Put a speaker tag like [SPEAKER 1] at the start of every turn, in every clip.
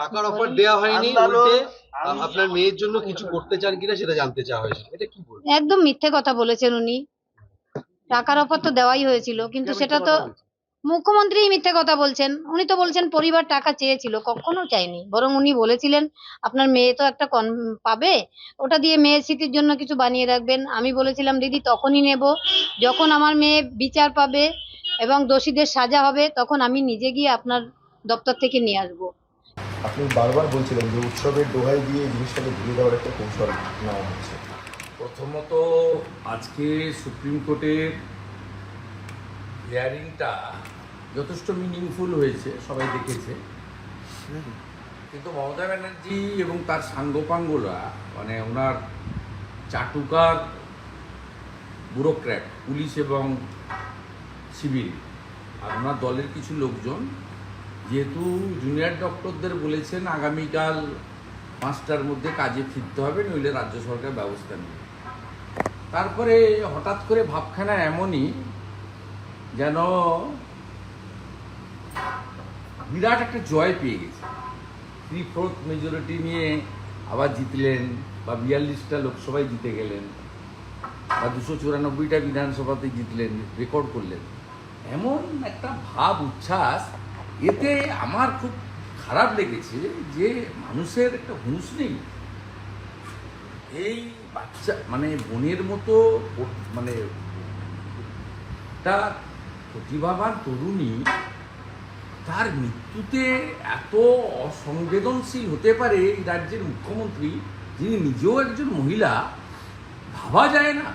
[SPEAKER 1] টাকার অফার দেওয়া হয়নি উল্টে আপনার মেয়ের জন্য কিছু করতে চান কিনা সেটা জানতে চাওয়া হয়েছে এটা কি বলবেন
[SPEAKER 2] একদম মিথ্যে কথা বলেছেন উনি। টাকার অফার তো দেওয়াই হয়েছিল কিন্তু সেটা তো মুখ্যমন্ত্রী মিথ্যে কথা বলছেন। উনি তো বলছেন পরিবার টাকা চেয়েছিল কখনো চাইনি বরং উনি বলেছিলেন আপনার মেয়ে তো একটা কন পাবে ওটা দিয়ে মেয়ের স্মৃতির জন্য কিছু বানিয়ে রাখবেন। আমি বলেছিলাম দিদি তখনই নেব। যখন আমার মেয়ে বিচার পাবে এবং দোষীদের সাজা হবে তখন আমি নিজে গিয়ে আপনার দপ্তর থেকে নিয়ে আসব।
[SPEAKER 3] আপনি বারবার বলছিলেন যে উৎসবের দোহাই দিয়ে এই জিনিসটাকে ঘুরিয়ে দেওয়ার একটা কৌশল নেওয়া হচ্ছে।
[SPEAKER 4] প্রথমত আজকে সুপ্রিম কোর্টের হিয়ারিংটা যথেষ্ট মিনিংফুল হয়েছে, সবাই দেখেছে। কিন্তু মমতা ব্যানার্জি এবং তার সাঙ্গপাঙ্গরা মানে ওনার চাটুকার ব্যুরোক্র্যাট, পুলিশ এবং সিভিল, আর ওনার দলের কিছু লোকজন যেহেতু জুনিয়র ডক্টরদের বলেছেন আগামীকাল পাঁচটার মধ্যে কাজে ফিরতে হবে, নইলে রাজ্য সরকার ব্যবস্থা নেবে। তারপরে হঠাৎ করে ভাবখানা এমনই যেন বিরাট একটা জয় পেয়ে গেছে। থ্রি ফোর্থ মেজরিটি নিয়ে আবার জিতলেন বা বিয়াল্লিশটা লোকসভায় জিতে গেলেন বা দুশো চুরানব্বইটা বিধানসভাতে জিতলেন রেকর্ড করলেন। এমন একটা ভাব, উচ্ছ্বাস এতে আমার খুব খারাপ লেগেছে যে মানুষের একটা হুঁশ নেই। এই বাচ্চা মানে বোনের মতো মানে একটা প্রতিভাবান তরুণী তার মৃত্যুতে এত অসংবেদনশীল হতে পারে এই রাজ্যের মুখ্যমন্ত্রী, যিনি নিজেও একজন মহিলা, ভাবা যায় না।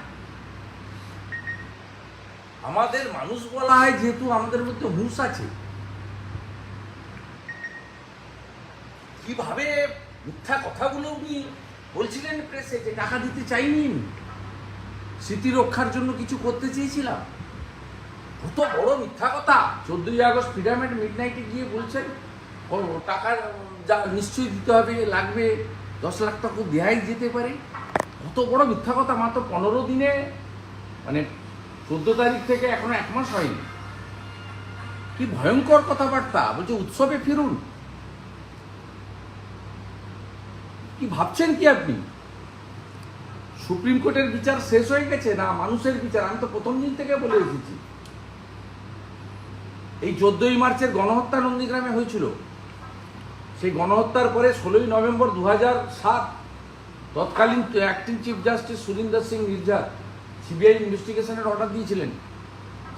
[SPEAKER 4] আমাদের মানুষ বলা হয় যেহেতু আমাদের মধ্যে হুঁশ আছে। কীভাবে মিথ্যা কথাগুলো উনি বলছিলেন প্রেসে যে টাকা দিতে চাইনি। স্মৃতি রক্ষার জন্য কিছু করতে চেয়েছিলাম। কত বড় মিথ্যা কথা। চোদ্দই আগস্ট পিরামিড মিড নাইটে গিয়ে বলছেন টাকা যা নিশ্চয়ই দিতে হবে, লাগবে, দশ লাখ টাকা দেয়াই যেতে পারে। কত বড় মিথ্যা কথা, মাত্র পনেরো দিনে মানে চোদ্দ তারিখ থেকে এখনও এক মাস হয়নি। কি ভয়ঙ্কর কথাবার্তা। বলছে, উৎসবে ফিরুন। কি ভাবছেন কি আপনি? সুপ্রিম কোর্টের বিচার শেষ হয়ে গেছে না মানুষের বিচার? আমি তো প্রথম দিন থেকে বলে এসেছি। এই চোদ্দই মার্চের গণহত্যা নন্দীগ্রামে হয়েছিল। সেই গণহত্যার পরে ষোলোই নভেম্বর দু সাত তৎকালীন acting chief justice Surinder Singh Mirza CBI ইনভেস্টিগেশনের order দিয়েছিলেন।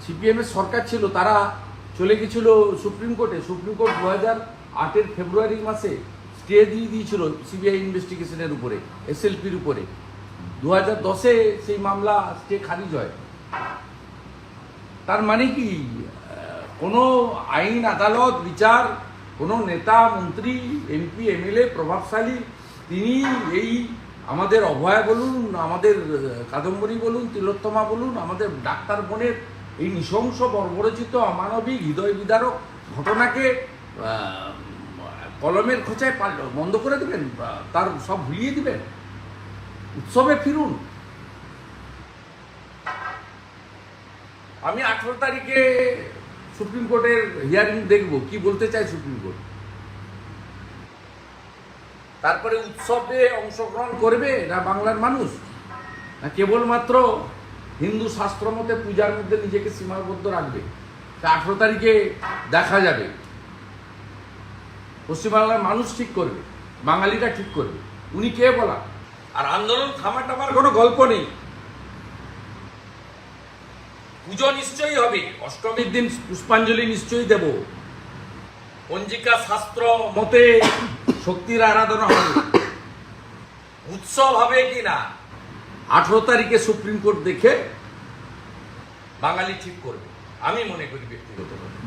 [SPEAKER 4] সিপিএমের সরকার ছিল, তারা চলে গেছিল সুপ্রিম কোর্টে। সুপ্রিম কোর্ট দু হাজার আটের ফেব্রুয়ারি মাসে স্টে দিয়ে দিয়েছিল সিবিআই ইনভেস্টিগেশনের উপরে, এসএলপির উপরে। দু হাজার দশে সেই মামলা স্টে খারিজ হয়। তার মানে কি? কোনো আইন, আদালত, বিচার, কোনো নেতা, মন্ত্রী, এমপি, এমএলএ, প্রভাবশালী, তিনি এই আমাদের অভয়া বলুন, আমাদের, কাদম্বরী বলুন, তিলোত্তমা বলুন, আমাদের ডাক্তার বোনের এই নৃশংস বর্বরচিত অমানবিক হৃদয় বিদারক ঘটনাকে কলমের খোঁচায় পাল- বন্ধ করে দেবেন তার সব ভুলিয়ে দিবেন। উৎসবে ফিরুন। আমি আঠেরো তারিখে সুপ্রিম কোর্টের হিয়ারিং দেখব, কি বলতে চাই সুপ্রিম কোর্ট? তারপরে উৎসবে অংশগ্রহণ করবে না বাংলার মানুষ? না কেবলমাত্র হিন্দু শাস্ত্র মতে পূজার মধ্যে নিজেকে সীমাবদ্ধ রাখবে? আঠেরো তারিখে দেখা যাবে। পশ্চিমবাংলার মানুষ ঠিক করবে, বাঙালিরা ঠিক করবে। উনি কে বলা? আর আন্দোলন থামা টামার কোনো গল্প নেই। পুজো নিশ্চয়ই হবে, অষ্টমীর দিন পুষ্পাঞ্জলি নিশ্চয়ই দেব। পঞ্জিকা শাস্ত্র মতে শক্তির আরাধনা হবে। উৎসব হবে কি না? আঠারো তারিখে সুপ্রিম কোর্ট দেখে বাঙালি ঠিক করবে। আমি মনে করি ব্যক্তিগত